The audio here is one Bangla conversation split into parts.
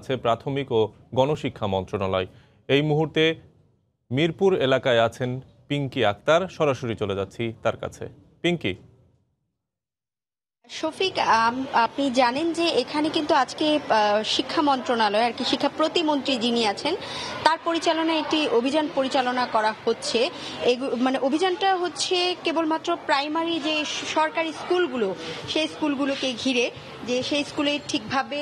আছে প্রাথমিক ও গণশিক্ষা মন্ত্রণালয়। এই মুহূর্তে মিরপুর এলাকায় আছেন পিঙ্কি আক্তার। সরাসরি চলে যাচ্ছি তার কাছে। পিঙ্কি শফিক আপনি জানেন যে এখানে কিন্তু আজকে শিক্ষা মন্ত্রণালয় আর কি শিক্ষা প্রতিমন্ত্রী যিনি আছেন, তার পরিচালনায় একটি অভিযান পরিচালনা করা হচ্ছে। মানে অভিযানটা হচ্ছে কেবলমাত্র প্রাইমারি যে সরকারি স্কুলগুলো, সেই স্কুলগুলোকে ঘিরে, যে সেই স্কুলে ঠিকভাবে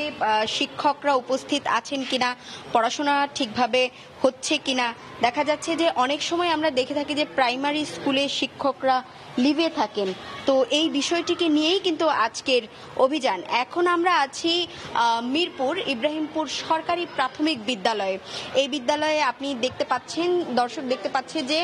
শিক্ষকরা উপস্থিত আছেন কিনা, পড়াশোনা ঠিকভাবে হচ্ছে কিনা, দেখা যাচ্ছে যে অনেক সময় আমরা দেখে থাকি যে প্রাইমারি স্কুলে শিক্ষকরা লিভে থাকেন। তো এই বিষয়টিকে নিয়েই কিন্তু আজকের অভিযান। এখন আমরা আছি মিরপুর ইব্রাহিমপুর সরকারি প্রাথমিক বিদ্যালয়ে। এই বিদ্যালয়ে আপনি দেখতে পাচ্ছেন, দর্শক দেখতে পাচ্ছে যে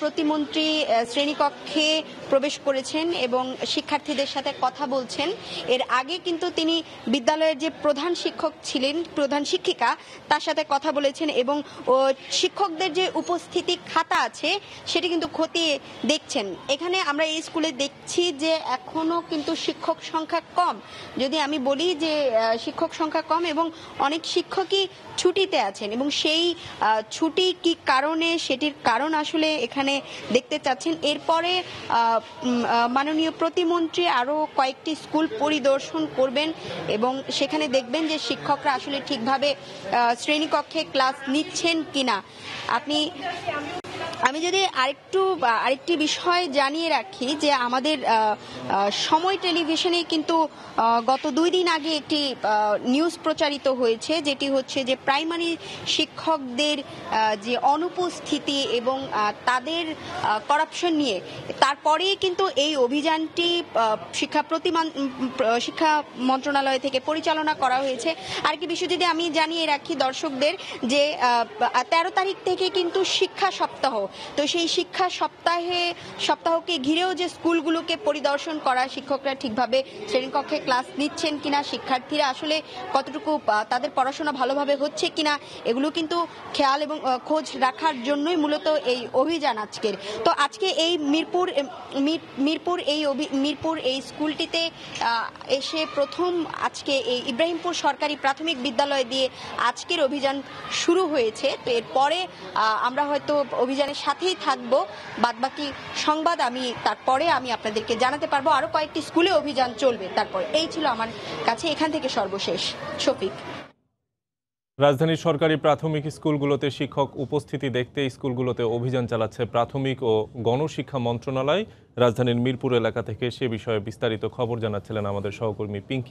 প্রতিমন্ত্রী শ্রেণীকক্ষে প্রবেশ করেছেন এবং শিক্ষার্থীদের সাথে কথা বলছেন। এর আগে কিন্তু তিনি বিদ্যালয়ের যে প্রধান শিক্ষক ছিলেন, প্রধান শিক্ষিকা, তার সাথে কথা বলেছেন এবং শিক্ষকদের যে উপস্থিতি খাতা আছে, সেটি কিন্তু খতিয়ে দেখছেন। এখানে আমরা এই স্কুলে দেখছি যে এখনও কিন্তু শিক্ষক সংখ্যা কম। যদি আমি বলি যে শিক্ষক সংখ্যা কম এবং অনেক শিক্ষকই ছুটিতে আছেন এবং সেই ছুটি কি কারণে, সেটির কারণ আসলে এখানে দেখতে চাচ্ছেন। এরপরে মাননীয় প্রতিমন্ত্রী আরও কয়েকটি স্কুল পরিদর্শন করবেন এবং সেখানে দেখবেন যে শিক্ষকরা আসলে ঠিকভাবে শ্রেণীকক্ষে ক্লাস নিচ্ছেন কিনা। আপনি আমি যদি আরেকটু, আরেকটি বিষয় জানিয়ে রাখি যে আমাদের সময় টেলিভিশনে কিন্তু গত দুই দিন আগে একটি নিউজ প্রচারিত হয়েছে, যেটি হচ্ছে যে প্রাইমারি শিক্ষকদের যে অনুপস্থিতি এবং তাদের করাপশন নিয়ে। তারপরেই কিন্তু এই অভিযানটি শিক্ষা প্রতিমান শিক্ষা মন্ত্রণালয় থেকে পরিচালনা করা হয়েছে। আর কি বিষয় যদি আমি জানিয়ে রাখি দর্শকদের যে তেরো তারিখ থেকে কিন্তু শিক্ষা সপ্তাহ তো সেই শিক্ষা সপ্তাহে, সপ্তাহকে ঘিরেও যে স্কুলগুলোকে পরিদর্শন করা শিক্ষকরা ঠিকভাবে শ্রেণীকক্ষে ক্লাস নিচ্ছেন কিনা, শিক্ষার্থীরা আসলে কতটুকু তাদের পড়াশোনা ভালোভাবে হচ্ছে কিনা, এগুলো কিন্তু খেয়াল এবং খোঁজ রাখার জন্যই মূলত এই অভিযান আজকের। তো আজকে এই মিরপুর মির- মিরপুর এই মিরপুর এই স্কুলটিতে এসে প্রথম আজকে এই ইব্রাহিমপুর সরকারি প্রাথমিক বিদ্যালয় দিয়ে আজকের অভিযান শুরু হয়েছে। তো এরপরে আমরা হয়তো অভিযানের সাথেই থাকব। বাদবাকি সংবাদ আমি, তারপরে আমি আপনাদেরকে জানাতে পারব। আরও কয়েকটি স্কুলে অভিযান চলবে। তারপর এই ছিল আমার কাছে এখান থেকে সর্বশেষ। শফিক। রাজধানীর সরকারি প্রাথমিক স্কুলগুলোতে শিক্ষক উপস্থিতি দেখতে স্কুলগুলোতে অভিযান চালাচ্ছে প্রাথমিক ও গণশিক্ষা মন্ত্রণালয়। রাজধানীর মিরপুর এলাকা থেকে সে বিষয়ে বিস্তারিত খবর জানাচ্ছিলেন আমাদের সহকর্মী পিঙ্কি।